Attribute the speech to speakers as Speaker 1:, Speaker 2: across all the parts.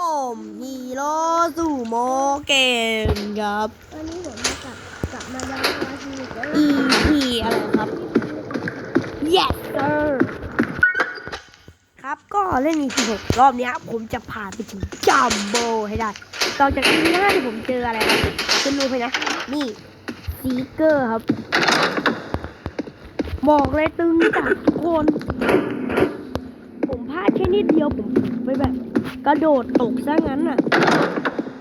Speaker 1: ผมฮีโร่สู่โมเกมครับ
Speaker 2: วันนี้ผมจะกลับกลับมายังวาชีอีกแล้ว
Speaker 1: EP อะไรครับ Yes sir ครับก็เล่น EP 6รอบเนี้ยผมจะผ่านไปถึงจัมโบให้ได้ต่อจากนี้หน้าที่ผมเจออะไรครับคุณรู้ไหมนะ นี่ซีเกอร์ครับ บอกเลยตึงจัดทุกคน ผมพลาดแค่นิดเดียวผมไปแบบ กระโดดตกซะงั้นน่ะ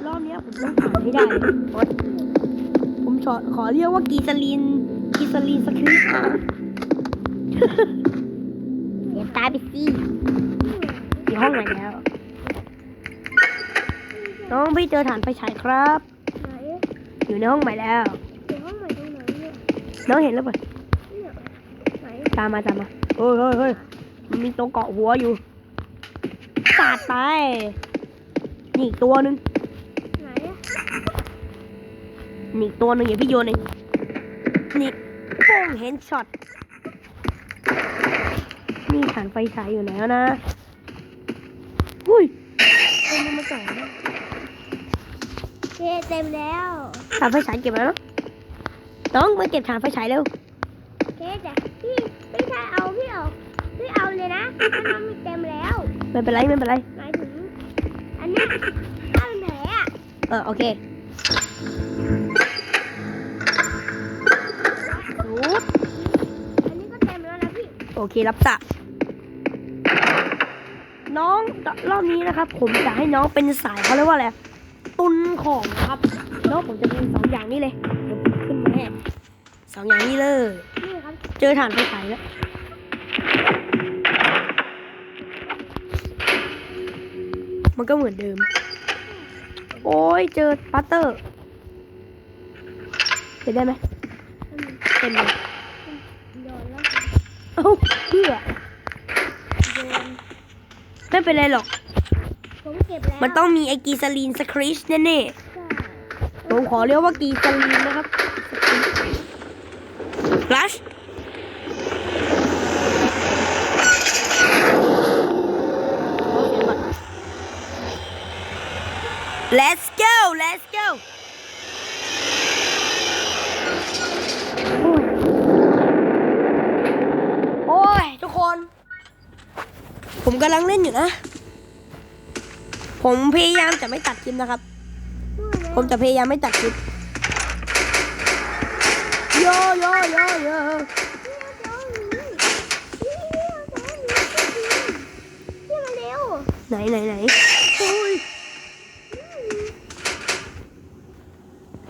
Speaker 1: รอบนี้ผมต้องผ่านให้ได้ ผมขอขอเรียกว่ากีซาลินกีซาลินสคริปต์อย่าตายไปสิอยู่ห้องไหนแล้ว น้องพี่เจอฐานไฟฉายครับ อยู่ในห้องใหม่แล้ว
Speaker 2: เดี๋ยวห้องใหม่ตรงไหนเนี่ย
Speaker 1: น้องเห็นแล้วเปล่า
Speaker 2: เนี่ยไหน
Speaker 1: ตามมาตามมาเฮ้ยเฮ้ยเฮ้ยมันมีตัวเกาะหัวอยู่าดไป นี่อีกตัวหนึ่ง
Speaker 2: ไหนอะ
Speaker 1: นี่อีกตัวหนึ่งอย่าพี่โยนเองนี่โป้งเห็นช็อต นี่ฐานไฟฉายอยู่ไหนแล้วนะอุ้ยเป็นยังมาสองนะ
Speaker 2: เคเต็มแล้ว
Speaker 1: ฐานไฟฉายเก็บแล้วเนอะน้องมาเก็บฐานไฟฉายเร็ว
Speaker 2: เคแต่พี่พี่ชายเอาพี่เอาพี่เอาเลยนะถ้าน้องมีเต็มแล้ว
Speaker 1: ไม่เป็นไรไม่เป็นไร
Speaker 2: หมายถึงอันเนี้ยถ้ามันแผลอะ
Speaker 1: เออโอเครูด
Speaker 2: อันนี้ก็เต็มแล้วนะพี่
Speaker 1: โอเครับสะน้องรอบนี้นะครับ ผมจะให้น้องเป็นสายเขาเรียกว่าอะไรตุนของครับน้องผมจะเป็นสองอย่างนี้เลยเดี๋ยวผมขึ้นมาให้สองอย่างนี้เลย
Speaker 2: นี่ครับ
Speaker 1: เจอฐานไฟฉายแล้ว มันก็เหมือนเดิม โอ้ยเจอปัตเตอร์เห็นได้ไหม
Speaker 2: อันนี้
Speaker 1: เป็นเลย
Speaker 2: โยนแล้ว
Speaker 1: เอ้าเพื่อ
Speaker 2: โยน
Speaker 1: ไม่เป็นไรหรอก
Speaker 2: ผมเก็บแล้ว
Speaker 1: มันต้องมีไอกีซาลีนสคริชแน่
Speaker 2: ใช่
Speaker 1: ๆผมขอเรียกว่ากีซาลีนนะครับฟลัช Let's go Let's go โอ้ย ทุกคน ผมกำลังเล่นอยู่นะ ผมพยายามจะไม่ตัดคลิปนะครับ ผมจะพยายามไม่ตัดคลิปโยโยโยโยไหนไหนไหนโอ้ย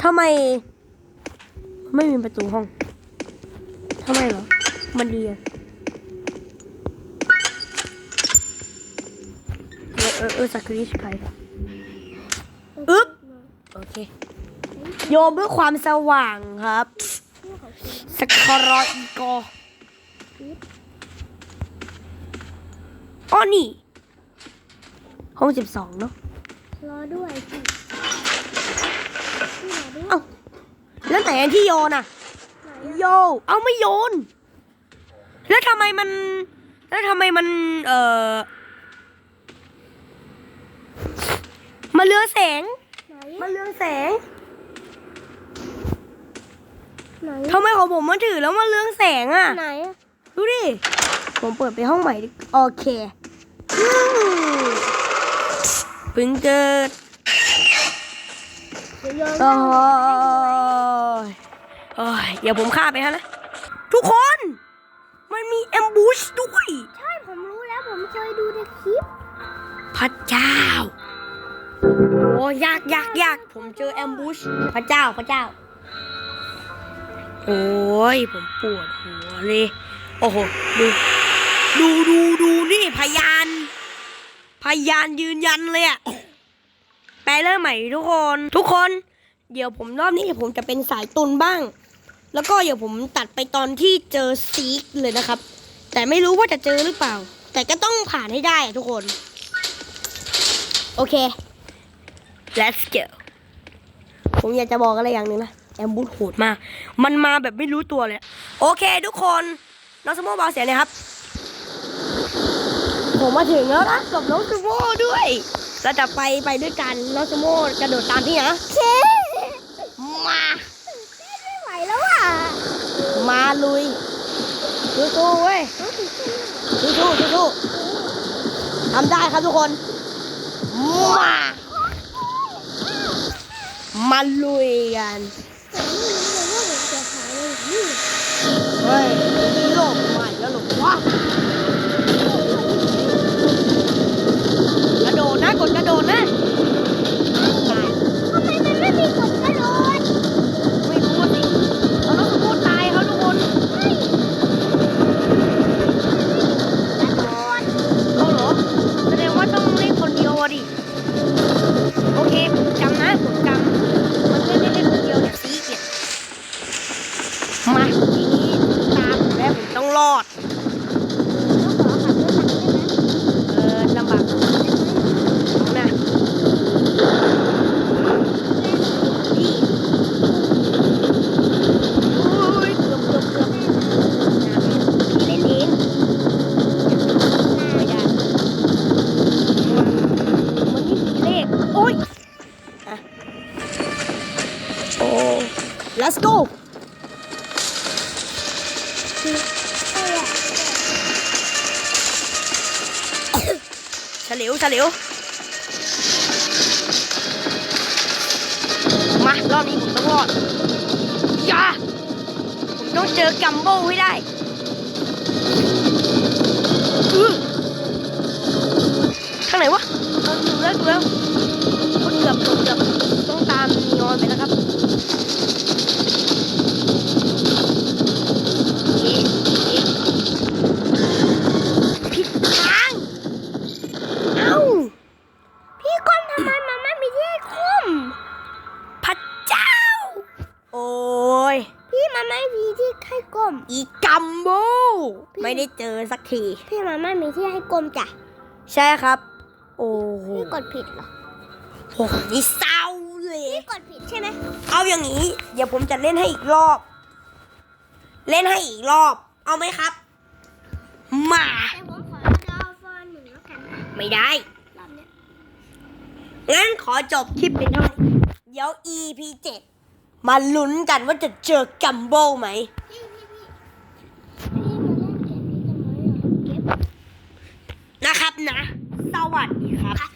Speaker 1: ทำไม ไม่มีประตูห้องทำไมเหรอ มันดีอะเออเออสักคริชใครอึ๊บโอเค โยมเพื่อความสว่างครับสครออีกออ้อนี่ ห้องสิบสองเนาะ
Speaker 2: รอด้วยพี่พี่รอด้วย
Speaker 1: เอ้าแล้วไหนอันที่โยนอะ
Speaker 2: ไหนอะ
Speaker 1: โย เอาไม่โยน แล้วทำไมมัน แล้วทำไมมัน เอ่อมาเลือแสง
Speaker 2: ไหน
Speaker 1: มาเลือแสง
Speaker 2: ไหน
Speaker 1: ทำไมของผมมันถือแล้วมันเลืองแสงอะ
Speaker 2: ไหนอะ
Speaker 1: ดูดิ ผมเปิดไปห้องใหม่ดิโอเคอืมเพิ่งเกิด
Speaker 2: เดี๋ยว โยน
Speaker 1: โอ้ยโอ้ยเดี๋ยวผมฆ่าไปฮะนะ ทุกคน มันมีแอมบูชด้วย
Speaker 2: ใช่ผมรู้แล้วผมเคยดูในคลิป
Speaker 1: พระเจ้า โอ้ยากยากยากผมเจอแอมบูชพระเจ้าพระเจ้า โอ้ยผมปวดหัวเลย โอ้โห ดูดูดูดูนี่พยาน พยานยืนยันเลยอะ ไปเริ่มใหม่ทุกคน ทุกคน เดี๋ยวผมรอบนี้ผมจะเป็นสายตุนบ้าง แล้วก็เดี๋ยวผมตัดไปตอนที่เจอซีกเลยนะครับ แต่ไม่รู้ว่าจะเจอหรือเปล่า แต่ก็ต้องผ่านให้ได้อะทุกคน โอเค let's go ผมอยากจะบอกอะไรอย่างหนึ่งนะแอมบูธโหดมาก มันมาแบบไม่รู้ตัวเลย โอเคทุกคนน้องสมโมเบาเสียงเลยครับ ผมมาถึงแล้วนะกับน้องสมโมด้วย เราจะไปไปด้วยกันแล้วสโมกระโดดตามพี่นะ
Speaker 2: เค
Speaker 1: มา
Speaker 2: ไม่ไหวแล้วอะ
Speaker 1: มาลุยสู้ๆเว้ยสู้ๆสู้ๆทำได้ครับทุกคนมามาลุยกันเฮ้ย มา
Speaker 2: ทีนี้
Speaker 1: ตามแมแล้วผมต้องรอด ฉลียวเฉลียวมารอบนี้ผมต้องรอดอย่าผมต้องเจอกัมโบให้ได้ข้างไหนวะเออดูแล้วดูแล้วโอ้เกือบเกือบเกือบต้องตามนีออนไปนะครับ ย
Speaker 2: พี่มันไม่มีที่ให้ก้ม
Speaker 1: อีกัมโบไม่ได้เจอสักที
Speaker 2: พี่มันไม่มีที่ให้ก้มจ้ะ
Speaker 1: ใช่ครับ โอ้โห
Speaker 2: พี่กดผิดเหรอ
Speaker 1: ผมนี่เศร้าเลย
Speaker 2: พี่กดผิดใช่ไหม
Speaker 1: เอาอย่างนี้ เดี๋ยวผมจะเล่นให้อีกรอบ เล่นให้อีกรอบ เอาไหมครับ มา
Speaker 2: แต่ผมขอดาวฟอนหนึ่งแล้วกันนะ
Speaker 1: ไม่ได้
Speaker 2: รอบเนี้ย
Speaker 1: งั้นขอจบคลิปเป็นเท่านี้เดี๋ยว EP 7 มาลุ้นกันว่าจะเจอจัมโบไหม
Speaker 2: นะ
Speaker 1: ครับนะ สวัสดีครับ